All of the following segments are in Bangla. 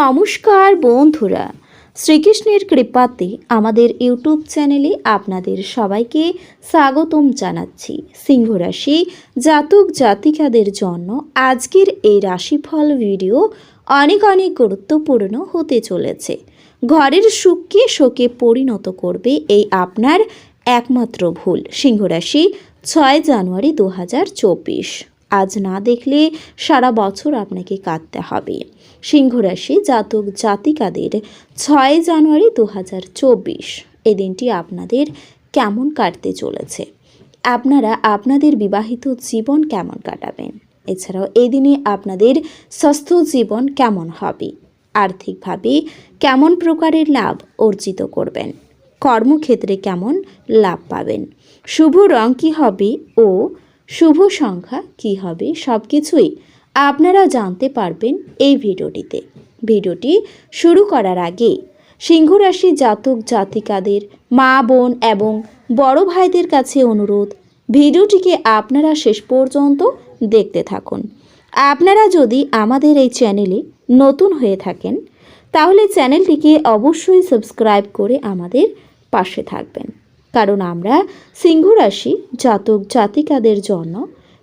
নমস্কার বন্ধুরা। শ্রীকৃষ্ণের কৃপাতে আমাদের ইউটিউব চ্যানেলে আপনাদের সবাইকে স্বাগতম জানাচ্ছি। সিংহ রাশি জাতক জাতিকাদের জন্য আজকের এই রাশিফল ভিডিও অনেক অনেক গুরুত্বপূর্ণ হতে চলেছে। ঘরের সুখকে শোকে পরিণত করবে এই আপনার একমাত্র ভুল। সিংহ রাশি ছয় জানুয়ারি দু হাজার চব্বিশ। আজ না দেখলে সারা বছর আপনাকে কাঁদতে হবে। সিংহ রাশি জাতক জাতিকাদের ছয় জানুয়ারি দু এই দিনটি আপনাদের কেমন কাটতে চলেছে? আপনারা আপনাদের বিবাহিত জীবন কেমন কাটাবেন? এছাড়াও এই দিনে আপনাদের স্বাস্থ্য জীবন কেমন হবে? আর্থিকভাবে কেমন প্রকারের লাভ অর্জিত করবেন? কর্মক্ষেত্রে কেমন লাভ পাবেন? শুভ রং কী হবে ও শুভ সংখ্যা কী হবে সব কিছুই আপনারা জানতে পারবেন এই ভিডিওটিতে। ভিডিওটি শুরু করার আগে সিংহ রাশি জাতক জাতিকাদের মা, বোন এবং বড় ভাইদের কাছে অনুরোধ, ভিডিওটিকে আপনারা শেষ পর্যন্ত দেখতে থাকুন। আপনারা যদি আমাদের এই চ্যানেলে নতুন হয়ে থাকেন, তাহলে চ্যানেলটিকে অবশ্যই সাবস্ক্রাইব করে আমাদের পাশে থাকবেন। কারণ আমরা সিংহ রাশি জাতক জাতিকাদের জন্য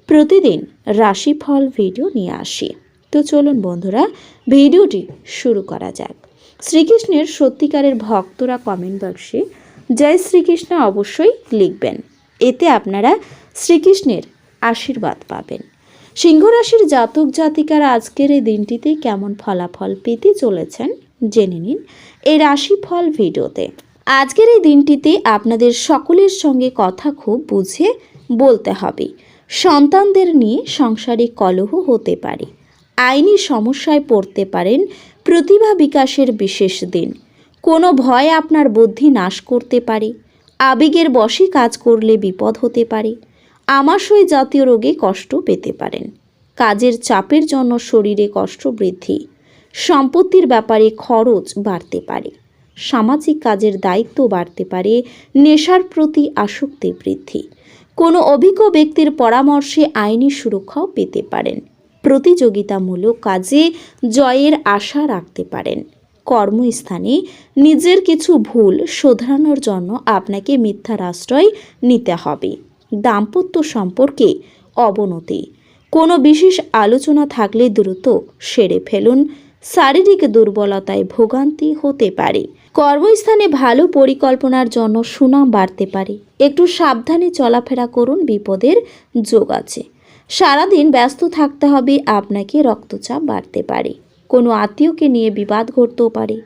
প্রতিদিন রাশিফল ভিডিও নিয়ে আসি। তো চলুন বন্ধুরা, ভিডিওটি শুরু করা যাক। শ্রীকৃষ্ণের সত্যিকারের ভক্তরা কমেন্ট বক্সে জয় শ্রীকৃষ্ণ অবশ্যই লিখবেন। এতে আপনারা শ্রীকৃষ্ণের আশীর্বাদ পাবেন। সিংহ রাশির জাতক জাতিকারা আজকের এই দিনটিতে কেমন ফলাফল পেতে চলেছেন, জেনে নিন এই রাশিফল ভিডিওতে। আজকের এই দিনটিতে আপনাদের সকলের সঙ্গে কথা খুব বুঝে বলতে হবে। সন্তানদের নিয়ে সাংসারিক কলহ হতে পারে। আইনি সমস্যায় পড়তে পারেন। প্রতিভা বিকাশের বিশেষ দিন। কোনো ভয় আপনার বুদ্ধি নাশ করতে পারে। আবেগের বশে কাজ করলে বিপদ হতে পারে। আমাশয় জাতীয় রোগে কষ্ট পেতে পারেন। কাজের চাপের জন্য শরীরে কষ্ট বৃদ্ধি। সম্পত্তির ব্যাপারে খরচ বাড়তে পারে। সামাজিক কাজের দায়িত্ব বাড়তে পারে, নেশার প্রতি আসক্তি বৃদ্ধি। কোনো অভিজ্ঞ ব্যক্তির পরামর্শে আইনি সুরক্ষাও পেতে পারেন। প্রতিযোগিতামূলক কাজে জয়ের আশা রাখতে পারেন। কর্মস্থানে নিজের কিছু ভুল শোধরানোর জন্য আপনাকে মিথ্যার আশ্রয় নিতে হবে। দাম্পত্য সম্পর্কে অবনতি। কোনো বিশেষ আলোচনা থাকলে দ্রুত সেরে ফেলুন। শারীরিক দুর্বলতায় ভোগান্তি হতে পারে। কর্মস্থানে ভালো পরিকল্পনার জন্য সুনাম বাড়তে পারে। একটু সাবধানে চলাফেরা করুন, বিপদের যোগ আছে। সারাদিন ব্যস্ত থাকতে হবে, আপনাকে রক্তচাপ বাড়তে পারে। কোনো আত্মীয়কে নিয়ে বিবাদ ঘটতেও পারে।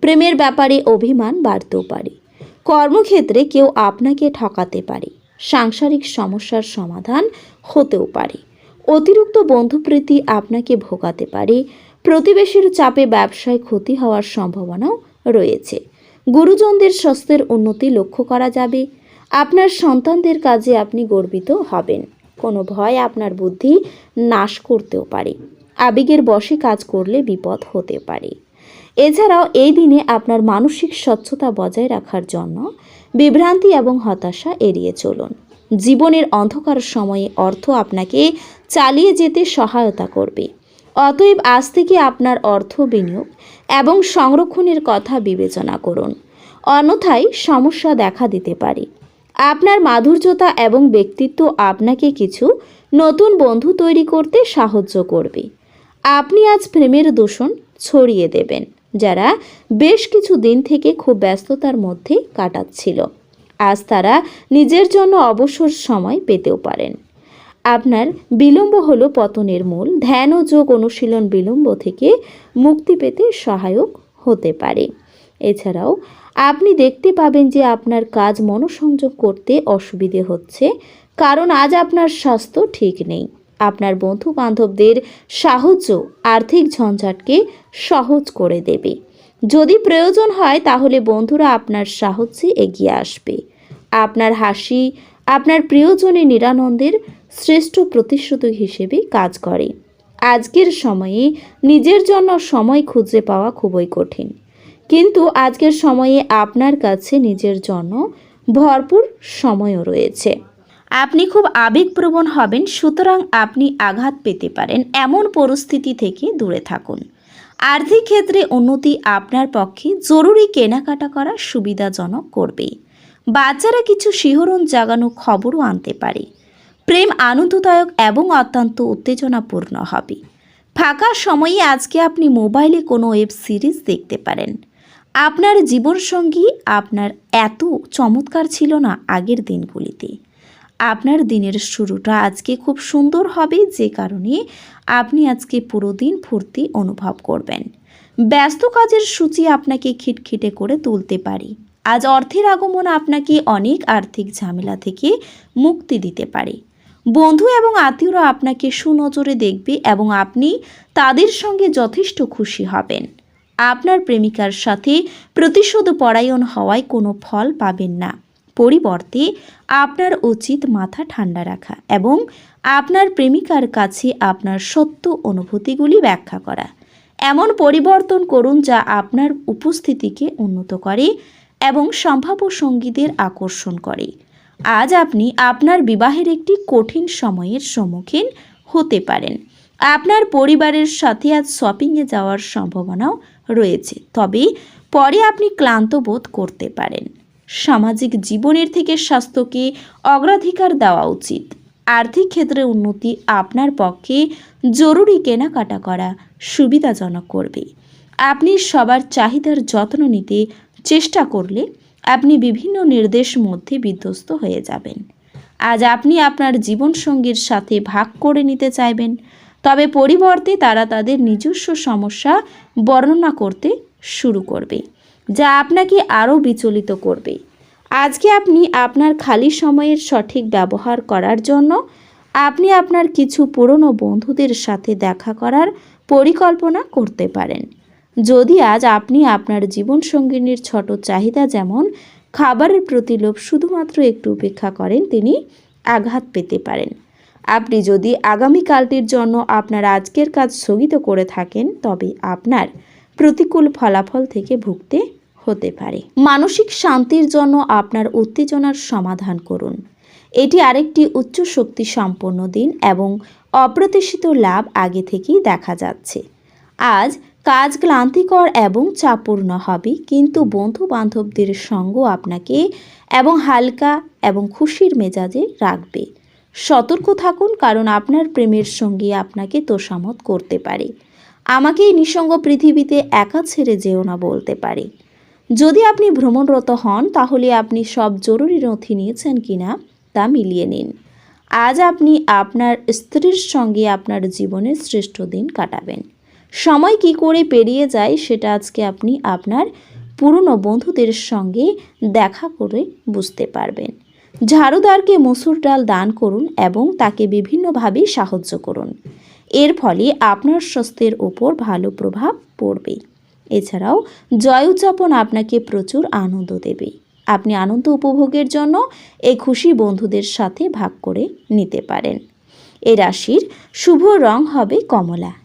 প্রেমের ব্যাপারে অভিমান বাড়তেও পারে। কর্মক্ষেত্রে কেউ আপনাকে ঠকাতে পারে। সাংসারিক সমস্যার সমাধান হতেও পারে। অতিরিক্ত বন্ধুপ্রীতি আপনাকে ভোগাতে পারে। প্রতিবেশীর চাপে ব্যবসায় ক্ষতি হওয়ার সম্ভাবনাও রয়েছে। গুরুজনদের স্বাস্থ্যের উন্নতি লক্ষ্য করা যাবে। আপনার সন্তানদের কাজে আপনি গর্বিত হবেন। কোনো ভয় আপনার বুদ্ধি নাশ করতেও পারে। আবেগের বশে কাজ করলে বিপদ হতে পারে। এছাড়াও এই দিনে আপনার মানসিক স্বচ্ছতা বজায় রাখার জন্য বিভ্রান্তি এবং হতাশা এড়িয়ে চলুন। জীবনের অন্ধকার সময়ে অর্থ আপনাকে চালিয়ে যেতে সহায়তা করবে। অতএব আজ থেকে আপনার অর্থ বিনিয়োগ এবং সংরক্ষণের কথা বিবেচনা করুন। অন্যথায় সমস্যা দেখা দিতে পারে। আপনার মাধুর্যতা এবং ব্যক্তিত্ব আপনাকে কিছু নতুন বন্ধু তৈরি করতে সাহায্য করবে। আপনি আজ প্রেমের দূষণ ছড়িয়ে দেবেন, যারা বেশ কিছু দিন থেকে খুব ব্যস্ততার মধ্যে কাটাচ্ছিল। আজ তারা নিজের জন্য অবসর সময় পেতেও পারেন। আপনার বিলম্ব হলো পতনের মূল। ধ্যান ও যোগ অনুশীলন বিলম্ব থেকে মুক্তি পেতে সহায়ক হতে পারে। এছাড়াও, আপনি দেখতে পাবেন যে আপনার কাজ মনোসংযোগ করতে অসুবিধে হচ্ছে, কারণ আজ আপনার স্বাস্থ্য ঠিক নেই। আপনার বন্ধু বান্ধবদের সাহায্য আর্থিক ঝঞ্ঝাটকে সহজ করে দেবে। যদি প্রয়োজন হয়, তাহলে বন্ধুরা আপনার সাহায্যে এগিয়ে আসবে। আপনার হাসি, আপনার প্রিয়জনের নিরানন্দের শ্রেষ্ঠ প্রতিশ্রুতি হিসেবে কাজ করে। আজকের সময়ে নিজের জন্য সময় খুঁজে পাওয়া খুবই কঠিন। কিন্তু আজকের সময়ে আপনার কাছে নিজের জন্য ভরপুর সময়ও রয়েছে। আপনি খুব আবেগপ্রবণ হবেন, সুতরাং আপনি আঘাত পেতে পারেন। এমন পরিস্থিতি থেকে দূরে থাকুন। আর্থিক ক্ষেত্রে উন্নতি আপনার পক্ষে জরুরি কেনাকাটা করা সুবিধাজনক করবে। বাচ্চারা কিছু শিহরণ জাগানো খবরও আনতে পারে। প্রেম আনন্দদায়ক এবং অত্যন্ত উত্তেজনাপূর্ণ হবে। ফাঁকা সময়ে আজকে আপনি মোবাইলে কোনো ওয়েব সিরিজ দেখতে পারেন। আপনার জীবনসঙ্গী আপনার এত চমৎকার ছিল না আগের দিনগুলিতে। আপনার দিনের শুরুটা আজকে খুব সুন্দর হবে যে কারণে আপনি আজকে পুরো দিন ফুর্তি অনুভব করবেন। ব্যস্ত কাজের সূচি আপনাকে খিটখিটে করে তুলতে পারে। আজ অর্থের আগমন আপনাকে অনেক আর্থিক ঝামেলা থেকে মুক্তি দিতে পারে। বন্ধু এবং আত্মীয়রা আপনাকে সুনজরে দেখবে এবং আপনি তাদের সঙ্গে যথেষ্ট খুশি হবেন। আপনার প্রেমিকার সাথে প্রতিশোধ পরায়ণ হওয়ায় কোনো ফল পাবেন না। পরিবর্তে, আপনার উচিত মাথা ঠান্ডা রাখা এবং আপনার প্রেমিকার কাছে আপনার সত্য অনুভূতিগুলি ব্যাখ্যা করা। এমন পরিবর্তন করুন যা আপনার উপস্থিতিকে উন্নত করে এবং সম্ভাব্য সঙ্গীদের আকর্ষণ করে। আজ আপনি আপনার বিবাহের একটি কঠিন সময়ের সম্মুখীন হতে পারেন। আপনার পরিবারের সাথে আজ শপিংয়ে যাওয়ার সম্ভাবনাও রয়েছে। তবে পরে আপনি ক্লান্ত বোধ করতে পারেন। সামাজিক জীবনের থেকে স্বাস্থ্যকে অগ্রাধিকার দেওয়া উচিত। আর্থিক ক্ষেত্রে উন্নতি আপনার পক্ষে জরুরি কেনাকাটা করা সুবিধাজনক করবে। আপনি সবার চাহিদার যত্ন নিতে চেষ্টা করলে আপনি বিভিন্ন নির্দেশ মধ্যে বিধ্বস্ত হয়ে যাবেন। আজ আপনি আপনার জীবনসঙ্গীর সাথে ভাগ করে নিতে চাইবেন, তবে পরিবর্তে তারা তাদের নিজস্ব সমস্যা বর্ণনা করতে শুরু করবে, যা আপনাকে আরও বিচলিত করবে। আজকে আপনি আপনার খালি সময়ের সঠিক ব্যবহার করার জন্য আপনি আপনার কিছু পুরনো বন্ধুদের সাথে দেখা করার পরিকল্পনা করতে পারেন। যদি আজ আপনি আপনার জীবনসঙ্গিনীর ছোট চাহিদা যেমন খাবারের প্রতি লোভ শুধুমাত্র একটু উপেক্ষা করেন, তিনি আঘাত পেতে পারেন। আপনি যদি আগামীকালটির জন্য আপনার আজকের কাজ স্থগিত করে থাকেন, তবে আপনার প্রতিকূল ফলাফল থেকে ভুগতে হতে পারে। মানসিক শান্তির জন্য আপনার উত্তেজনার সমাধান করুন। এটি আরেকটি উচ্চ শক্তি সম্পন্ন দিন এবং অপ্রত্যাশিত লাভ আগে থেকেই দেখা যাচ্ছে। আজ কাজ ক্লান্তিকর এবং চাপূর্ণ হবে, কিন্তু বন্ধু বান্ধবদের সঙ্গ আপনাকে এবং হালকা এবং খুশির মেজাজে রাখবে। সতর্ক থাকুন, কারণ আপনার প্রেমের সঙ্গী আপনাকে তোষামত করতে পারে। আমাকে এই নিঃসঙ্গ পৃথিবীতে একা ছেড়ে যেও না বলতে পারে। যদি আপনি ভ্রমণরত হন, তাহলে আপনি সব জরুরি নথি নিয়েছেন কিনা তা মিলিয়ে নিন। আজ আপনি আপনার স্ত্রীর সঙ্গে আপনার জীবনের শ্রেষ্ঠ দিন কাটাবেন। সময় কি করে পেরিয়ে যায় সেটা আজকে আপনি আপনার পুরনো বন্ধুদের সঙ্গে দেখা করে বুঝতে পারবেন। ঝাড়ুদারকে মসুর ডাল দান করুন এবং তাকে বিভিন্নভাবে সাহায্য করুন। এর ফলে আপনার স্বাস্থ্যের ওপর ভালো প্রভাব পড়বে। এছাড়াও জয় উদযাপন আপনাকে প্রচুর আনন্দ দেবে। আপনি আনন্দ উপভোগের জন্য এই খুশি বন্ধুদের সাথে ভাগ করে নিতে পারেন। এ রাশির শুভ রং হবে কমলা।